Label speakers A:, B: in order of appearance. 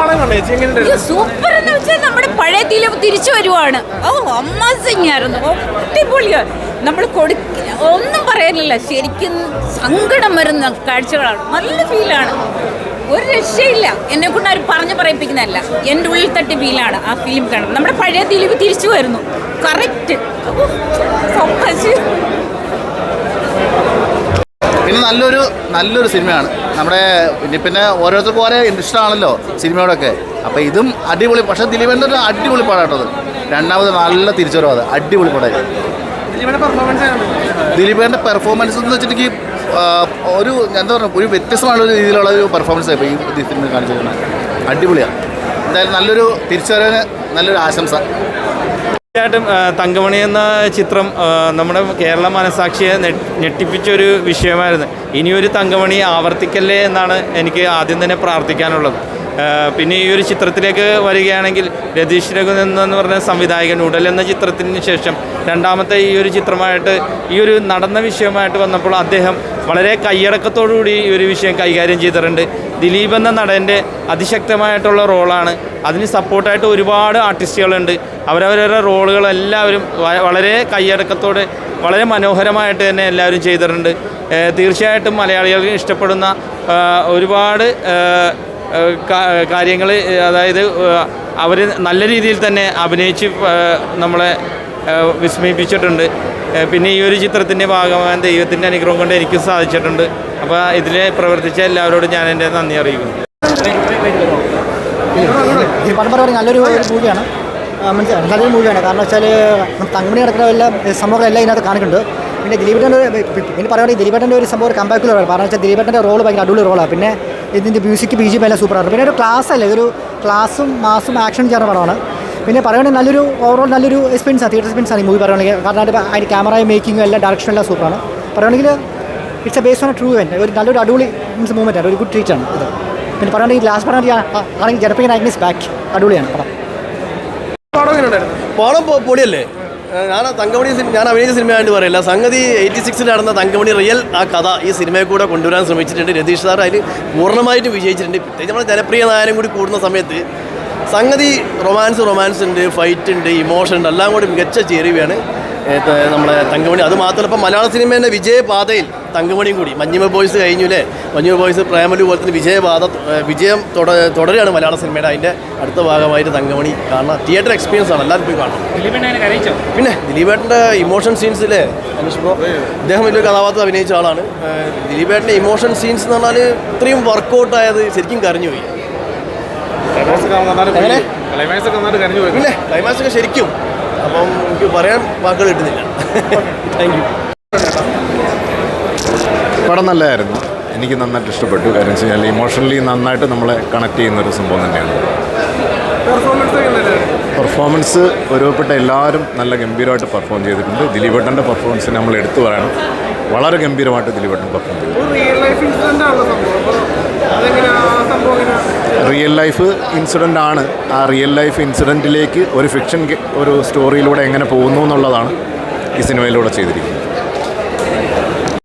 A: പടം കണ്ടേ ചേച്ചി? എങ്ങനെയുണ്ടായിരുന്നു
B: സൂപ്പർ എന്ന് വെച്ചാൽ നമ്മുടെ പഴയ ദിലീപ് തിരിച്ചു വരുവാണ്. ഓ അമ്മസിങ് ആയിരുന്നു. അടിപൊളിയാണ് നമ്മൾ കൊടു ഒന്നും പറയാനില്ല. ശരിക്കും സങ്കടം വരുന്ന കാഴ്ചകളാണ്. നല്ല ഫീലാണ് ഒരു രക്ഷയില്ല. എന്നെ കൊണ്ട് അവർ പറഞ്ഞു പറയിപ്പിക്കുന്നതല്ല. എന്റെ ഉള്ളിൽ തട്ടി ഫീലാണ് ആ ഫിലിം കാണുന്നത്. നമ്മുടെ പഴയ ദിലീപ് തിരിച്ചു വരുന്നു. കറക്റ്റ്
C: പിന്നെ നല്ലൊരു നല്ലൊരു സിനിമയാണ്. നമ്മുടെ പിന്നെ ഓരോരുത്തർക്കും ഓരോ ഇഷ്ടമാണല്ലോ സിനിമയോടൊക്കെ. അപ്പോൾ ഇതും അടിപൊളി പക്ഷേ ദിലീപന്റെ ഒരു അടിപൊളി പാടാട്ടത് രണ്ടാമത് നല്ല തിരിച്ചുവരവ് അത്. അടിപൊളി പടമായി
A: ദിലീപന്റെ പെർഫോമൻസ്
C: എന്ന് വെച്ചിട്ടുണ്ടെങ്കിൽ ഒരു എന്താ പറയുക ഒരു വ്യത്യസ്തമായ ഒരു രീതിയിലുള്ള ഒരു പെർഫോമൻസ് ഇപ്പോൾ ഈ സിനിമ കാണിച്ചിരിക്കുന്നത്. അടിപൊളിയാണ് എന്തായാലും നല്ലൊരു തിരിച്ചുവരവിന് നല്ലൊരു ആശംസ.
D: തീർച്ചയായിട്ടും തങ്കമണി എന്ന ചിത്രം നമ്മുടെ കേരള മനസാക്ഷിയെ ഞെട്ടിപ്പിച്ചൊരു വിഷയമായിരുന്നു. ഇനിയൊരു തങ്കമണി ആവർത്തിക്കല്ലേ എന്നാണ് എനിക്ക് ആദ്യം തന്നെ പ്രാർത്ഥിക്കാനുള്ളത്. പിന്നെ ഈ ഒരു ചിത്രത്തിലേക്ക് വരികയാണെങ്കിൽ രതീഷ് രഘുനന്ദൻ എന്ന് പറഞ്ഞ സംവിധായകൻ ഉടൽ എന്ന ചിത്രത്തിന് ശേഷം രണ്ടാമത്തെ ഈ ഒരു ചിത്രമായിട്ട് ഈ ഒരു നടന്ന വിഷയമായിട്ട് വന്നപ്പോൾ അദ്ദേഹം വളരെ കൈയടക്കത്തോടുകൂടി ഈ ഒരു വിഷയം കൈകാര്യം ചെയ്തിട്ടുണ്ട്. ദിലീപ് എന്ന നടന്റെ അതിശക്തമായിട്ടുള്ള റോളാണ്. അതിന് സപ്പോർട്ടായിട്ട് ഒരുപാട് ആർട്ടിസ്റ്റുകളുണ്ട്. അവരവരുടെ റോളുകൾ എല്ലാവരും വളരെ കൈയടക്കത്തോടെ വളരെ മനോഹരമായിട്ട് തന്നെ എല്ലാവരും ചെയ്തിട്ടുണ്ട്. തീർച്ചയായിട്ടും മലയാളികൾക്ക് ഇഷ്ടപ്പെടുന്ന ഒരുപാട് കാര്യങ്ങൾ അതായത് അവർ നല്ല രീതിയിൽ തന്നെ അഭിനയിച്ച് നമ്മളെ വിസ്മയിപ്പിച്ചിട്ടുണ്ട്. പിന്നെ ഈ ഒരു ചിത്രത്തിന്റെ ഭാഗമായ ദൈവത്തിന്റെ അനുഗ്രഹം കൊണ്ട് എനിക്കും സാധിച്ചിട്ടുണ്ട്. അപ്പോൾ ഇതിൽ പ്രവർത്തിച്ച എല്ലാവരോടും ഞാൻ എന്റെ നന്ദി അറിയിക്കുന്നു.
E: നല്ലൊരു മൂവിയാണ്. മനസ്സിലായി. നല്ലൊരു മൂവിയാണ്. കാരണം വെച്ചാൽ തങ്ങമണി നടക്കുന്ന എല്ലാം സംഭവങ്ങളെല്ലാം ഇതിനകത്ത് കാണിക്കുന്നുണ്ട്. പിന്നെ ദിലീപേട്ടന്റെ പിന്നെ പറയുകയാണെങ്കിൽ ദിലീപേട്ടന്റെ ഒരു സംഭവം ഒരു കമ്പാക്കുലർ കാരണം വെച്ചാൽ ദിലീപേട്ടന്റെ റോൾ ഭയങ്കര അടിപൊളി റോളാണ് പിന്നെ ഇതിന്റെ മ്യൂസിക് ബി ജി എല്ലാം സൂപ്പറാണ് പിന്നെ ഒരു ക്ലാസ് അല്ലേ? ഇതൊരു ക്ലാസും മാസും ആക്ഷൻ ചേർന്ന പടമാണ്. പിന്നെ പറയുകയാണെങ്കിൽ നല്ലൊരു ഓവറോൾ നല്ലൊരു എക്സ്പീരിയൻസ് ആണ്. തിയേറ്റർ എക്സ്പീരിയൻസ് ആണ് ഈ മൂവി പറയുകയാണെങ്കിൽ. കാരണം അതിന്റെ ക്യാമറയും മേക്കിങ്ങും എല്ലാം ഡയറക്ഷനും എല്ലാം സൂപ്പറാണ് പറയുകയാണെങ്കിൽ it's a base on true event ഒരു നല്ലൊരു അടിപൊളി മീൻസ് മൂവ്മെന്റ് ആണ്. ഒരു ഗുഡ് ട്രീറ്റ് ആണ് ഇത്. പിന്നെ പറയുകയാണെങ്കിൽ ലാസ്റ്റ് പറഞ്ഞാൽ ആണെങ്കിൽ ജനപ്രിയ നായകൻ ബാക്ക് അടിപൊളിയാണ്. പടം.
A: പടം
F: പൊടിയല്ലേ പൊളിയല്ലേ? ഞാൻ ആ തങ്കമണി സിനിമ ഞാൻ അഭിനയിച്ച സിനിമയായിട്ട് പറയില്ല. സംഗതി എയ്റ്റി സിക്സിൽ നടന്ന തങ്കമണി റിയൽ ആ കഥ ഈ സിനിമയെ കൂടെ കൊണ്ടുവരാൻ ശ്രമിച്ചിട്ടുണ്ട്. രതീഷ് സാർ അതിൽ പൂർണമായിട്ട് വിജയിച്ചിട്ടുണ്ട്. പ്രത്യേകിച്ച് നമ്മുടെ ജനപ്രിയ നായകനും കൂടി കൂടുന്ന സമയത്ത് സംഗതി റൊമാൻസ് റൊമാൻസ് ഉണ്ട് ഫൈറ്റ് ഉണ്ട് ഇമോഷൻ ഉണ്ട് എല്ലാം കൂടി മികച്ച ചേരുവയാണ്. നമ്മുടെ നമ്മളെ തങ്കമണി. അത് മാത്രമല്ല ഇപ്പം മലയാള സിനിമേന്റെ വിജയപാതയിൽ തങ്കമണിയും കൂടി. മഞ്ഞുമ ബോയ്സ് കഴിഞ്ഞു അല്ലേ മഞ്ഞുമ ബോയ്സ് പ്രേമലു പോലെ തന്നെ വിജയബാധ വിജയം തുട തുടരുകയാണ് മലയാള സിനിമയുടെ. അതിന്റെ അടുത്ത ഭാഗമായിട്ട് തങ്കമണി കാണണം തിയേറ്റർ എക്സ്പീരിയൻസ് ആണ്. എല്ലാവരും പോയി കാണണം. പിന്നെ ദിലീപേട്ടന്റെ ഇമോഷൻ സീൻസിലെ അനീഷ് അദ്ദേഹം ഇദ്ദേഹം വലിയൊരു കഥാപാത്രം അഭിനയിച്ച ആളാണ്. ദിലീപേട്ടന്റെ ഇമോഷൻ സീൻസ് എന്ന് പറഞ്ഞാൽ ഇത്രയും വർക്കൗട്ട് ആയത് ശരിക്കും കരഞ്ഞു പോയി. എങ്ങനെ? പിന്നെ ക്ലൈമാക്സ് ഒക്കെ ശരിക്കും. അപ്പം എനിക്ക് പറയാൻ വാക്കുകൾ കിട്ടുന്നില്ല. താങ്ക് യു
G: പടം നല്ലതായിരുന്നു. എനിക്ക് നന്നായിട്ട് ഇഷ്ടപ്പെട്ടു. കാരണം വെച്ച് കഴിഞ്ഞാൽ ഇമോഷണലി നന്നായിട്ട് നമ്മളെ കണക്ട് ചെയ്യുന്ന ഒരു സംഭവം തന്നെയാണ്.
A: പെർഫോമൻസ്
G: ഒരുപ്പെട്ട എല്ലാവരും നല്ല ഗംഭീരമായിട്ട് പെർഫോം ചെയ്തിട്ടുണ്ട്. ദിലീപേട്ടന്റെ പെർഫോമൻസ് നമ്മൾ എടുത്തു പറയണം. വളരെ ഗംഭീരമായിട്ട് ദിലീപേട്ടൻ പെർഫോം ചെയ്തു.
A: റിയൽ ലൈഫ് ഇൻസിഡന്റ്
G: ആണ്. ആ റിയൽ ലൈഫ് ഇൻസിഡന്റിലേക്ക് ഒരു ഫിക്ഷൻ ഒരു സ്റ്റോറിയിലൂടെ എങ്ങനെ പോകുന്നു എന്നുള്ളതാണ് ഈ സിനിമയിലൂടെ ചെയ്തിരിക്കുന്നത്.